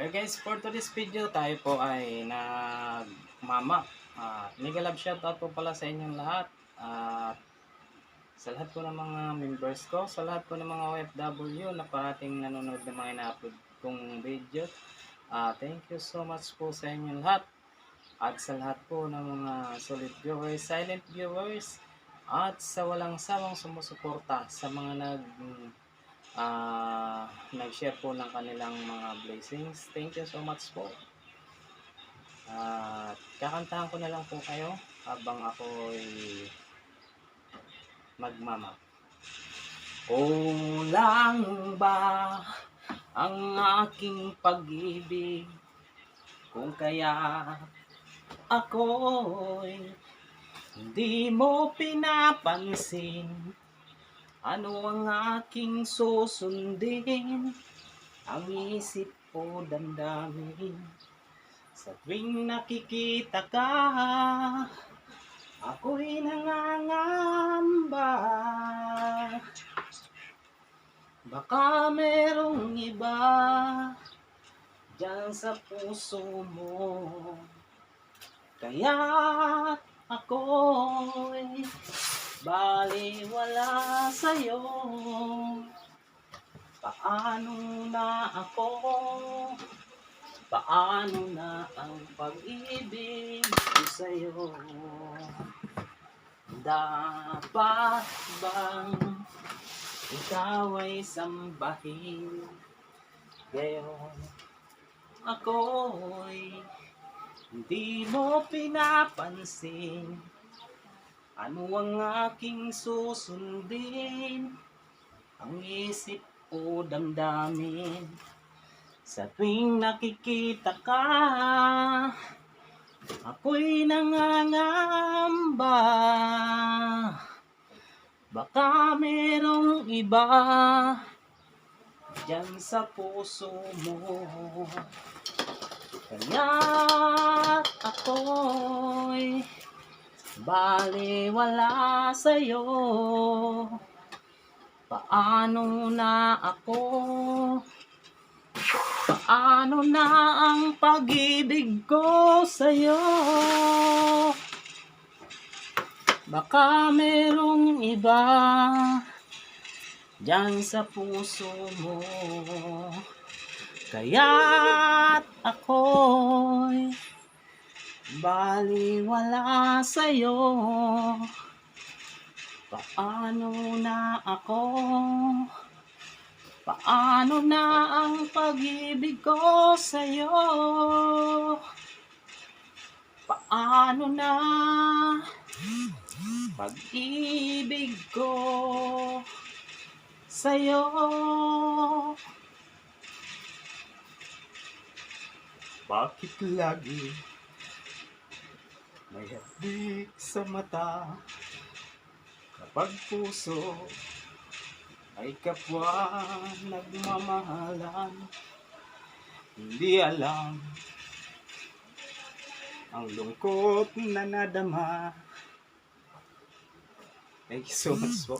Okay guys, for today's video tayo po ay nagmama. Uh, mega love shoutout po pala sa inyong lahat. At sa lahat po ng mga members ko, sa lahat po ng mga OFW na parating nanonood ng mga ina-upload kong video. Ah, thank you so much po sa inyong lahat. At sa lahat po ng mga solid viewers, silent viewers, at sa walang sawang sumusuporta sa mga nag ah nag-share po ng kanilang mga blessings. Thank you so much po. At kakantahan ko na lang po kayo habang ako'y magmama. Kulang ba ang aking pag-ibig kung kaya ako'y hindi mo pinapansin ano ang aking susundin? Ang isip ko damdamin. Sa tuwing nakikita ka ako'y nangangamba. Baka merong iba dyan sa puso mo. Kaya ako'y baliwala sa'yo. Paano na ako? Paano na ang pag-ibig ko sa'yo? Dapat bang ikaw ay sambahin? Gayon ako'y hindi mo pinapansin ano ang aking susundin? Ang isip o damdamin. Sa tuwing nakikita ka Ako'y nangangamba. Baka merong iba Diyan sa puso mo. Kaya ako'y Baliwala sa'yo. Paano na ako? Paano na ang pag-ibig ko sa'yo? Baka merong iba Diyan sa puso mo. Kaya't baliwala sa'yo. Paano na ako? Paano na ang pag-ibig ko sa'yo? Paano na Pag-ibig ko Sa'yo? Bakit lagi may hapdik sa mata Kapag puso ay kapwa nagmamahalan Hindi alam ang lungkot na nadama Thank you so much po.